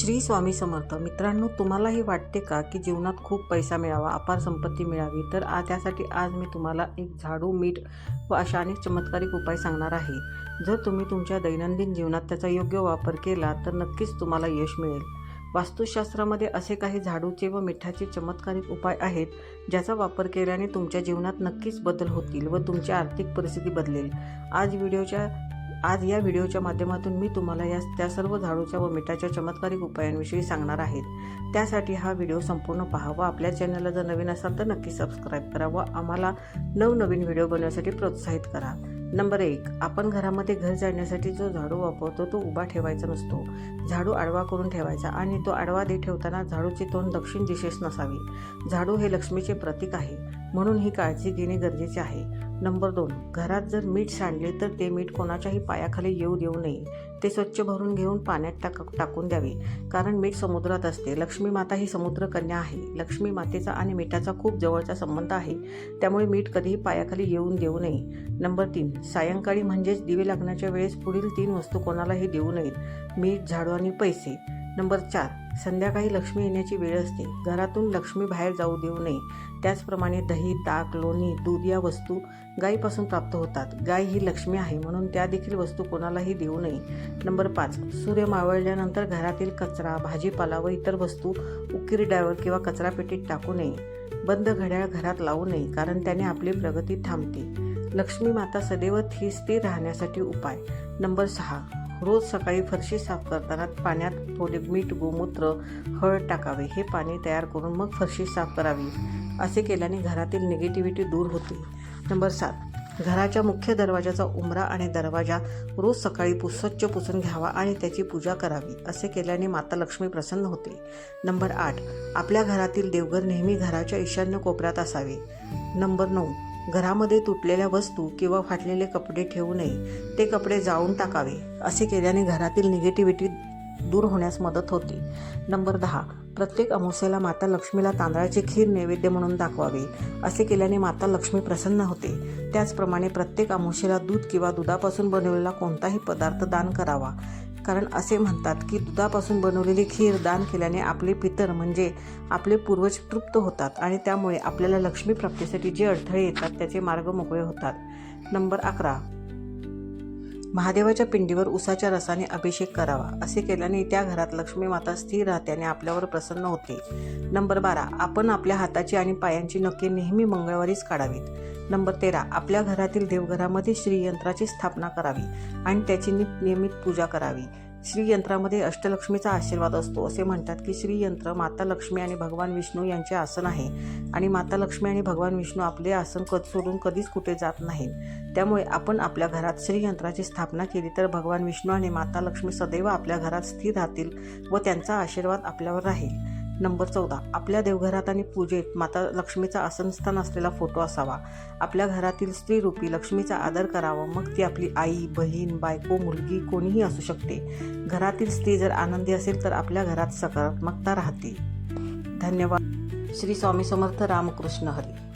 श्री स्वामी समर्थ मित्रांनो तुम्हालाही वाटते का की जीवनात खूप पैसा मिळावा अपार संपत्ती मिळावी? तर आ त्यासाठी आज मी तुम्हाला एक झाडू मीठ व अशा अनेक चमत्कारिक उपाय सांगणार आहे. जर तुम्ही तुमच्या दैनंदिन जीवनात त्याचा योग्य वापर केला तर नक्कीच तुम्हाला यश मिळेल. वास्तुशास्त्रामध्ये असे काही झाडूचे व मिठाचे चमत्कारिक उपाय आहेत ज्याचा वापर केल्याने तुमच्या जीवनात नक्कीच बदल होतील व तुमची आर्थिक परिस्थिती बदलेल. आज व्हिडिओच्या आज या व्हिडिओच्या माध्यमातून मी तुम्हाला या त्या सर्व झाडूच्या व मिठाच्या चमत्कारिक उपायांविषयी सांगणार आहेत त्यासाठी हा व्हिडिओ संपूर्ण पहा व आपल्या चॅनलला जर नवीन असाल तर नक्की सबस्क्राईब करा व आम्हाला नवनवीन व्हिडिओ बनवण्यासाठी प्रोत्साहित करा. नंबर एक आपण घरामध्ये घर जाण्यासाठी जो झाडू वापरतो तो उभा ठेवायचा नसतो. झाडू आडवा करून ठेवायचा आणि तो आडवा दे ठेवताना झाडूचे तोंड दक्षिण दिशेस नसावे. झाडू हे लक्ष्मीचे प्रतीक आहे. म्हणून ही काळजी घेणे गरजेचे आहे. नंबर दोन घरात जर मीठ सांडले तर ते मीठ कोणाच्याही पायाखाली येऊ देऊ नये. ते स्वच्छ भरून घेऊन पाण्यात टाक टाकून द्यावे. कारण मीठ समुद्रात असते. लक्ष्मी माता ही समुद्र कन्या आहे. लक्ष्मी मातेचा आणि मिठाचा खूप जवळचा संबंध आहे. त्यामुळे मीठ कधीही पायाखाली येऊन देऊ नये. नंबर तीन सायंकाळी म्हणजेच दिवे लागण्याच्या वेळेस पुढील तीन वस्तू कोणालाही देऊ नयेत. मीठ झाडू आणि पैसे. नंबर चार संध्याकाळी लक्ष्मी येण्याची वेळ असते. घरातून लक्ष्मी बाहेर जाऊ देऊ नये. त्याचप्रमाणे दही ताक लोणी दूध या वस्तू गायीपासून प्राप्त होतात. गाय ही लक्ष्मी आहे म्हणून त्या देखील वस्तू कोणालाही देऊ नये. नंबर पाच. सूर्य मावळल्यानंतर घरातील कचरा भाजीपाला व इतर वस्तू उकिरड्यावर किंवा कचरापेटीत टाकू नये. बंद घड्याळ घरात लावू नये कारण त्याने आपली प्रगती थांबते. लक्ष्मी माता सदैव थी स्थिर राहण्यासाठी उपाय. नंबर सहा. रोज सकाळी फरशी साफ करताना पाण्यात थोडे मीठ गोमूत्र हळद टाकावे. हे पाणी तयार करून मग फरशी साफ करावी असे केल्याने घरातील निगेटिव्हिटी दूर होते. नंबर सात. घराच्या मुख्य दरवाजाचा उमरा आणि दरवाजा रोज सकाळी पु स्वच्छ पुसून घ्यावा आणि त्याची पूजा करावी असे केल्याने माता लक्ष्मी प्रसन्न होते. नंबर आठ. आपल्या घरातील देवघर नेहमी घराच्या ईशान्य कोपऱ्यात असावे. नंबर नऊ. घरामध्ये तुटलेल्या वस्तू किंवा फाटलेले कपडे ठेवू नये. ते कपडे जाळून टाकावे असे केल्याने घरातील निगेटिव्हिटी दूर होण्यास मदत होते. नंबर दहा प्रत्येक अमावस्येला माता लक्ष्मीला तांदळाची खीर नैवेद्य म्हणून दाखवावे असे केल्याने माता लक्ष्मी प्रसन्न होते. त्याचप्रमाणे प्रत्येक अमावस्येला दूध किंवा दुधापासून बनवलेला कोणताही पदार्थ दान करावा. कारण असे म्हणतात की दुधापासून बनवलेली खीर दान केल्याने आपले पितर म्हणजे आपले पूर्वज तृप्त होतात आणि त्यामुळे आपल्याला लक्ष्मी प्राप्तीसाठी जे अडथळे येतात त्याचे मार्ग मोकळे होतात. नंबर अकरा. महादेवाच्या पिंडीवर उसाच्या रसाने अभिषेक करावा असे केल्याने त्या घरात लक्ष्मी माता स्थिर राहते आणि आपल्यावर प्रसन्न होते. नंबर बारा. आपण आपल्या हाताची आणि पायांची नखे नेहमी मंगळवारीच काढावीत. नंबर तेरा. आपल्या घरातील देवघरामध्ये श्रीयंत्राची स्थापना करावी आणि त्याची नियमित पूजा करावी. श्रीयंत्रामध्ये अष्टलक्ष्मीचा आशीर्वाद असतो असे म्हणतात की श्रीयंत्र माता लक्ष्मी आणि भगवान विष्णू यांचे आसन आहे. आणि माता लक्ष्मी आणि भगवान विष्णू आपले आसन कद सोडून कधीच कुठे जात नाहीत. त्यामुळे आपण आपल्या घरात श्रीयंत्राची स्थापना केली तर भगवान विष्णू आणि माता लक्ष्मी सदैव आपल्या घरात स्थिर राहतील व त्यांचा आशीर्वाद आपल्यावर राहील. नंबर चौदा. आपल्या देवघरात आणि पूजेत माता लक्ष्मीचा आसनस्थान असलेला फोटो असावा. आपल्या घरातील स्त्रीरूपी लक्ष्मीचा आदर करावा. मग ती आपली आई बहीण बायको मुलगी कोणीही असू शकते. घरातील स्त्री जर आनंदी असेल तर आपल्या घरात सकारात्मकता राहते. धन्यवाद. श्री स्वामी समर्थ रामकृष्ण हरी.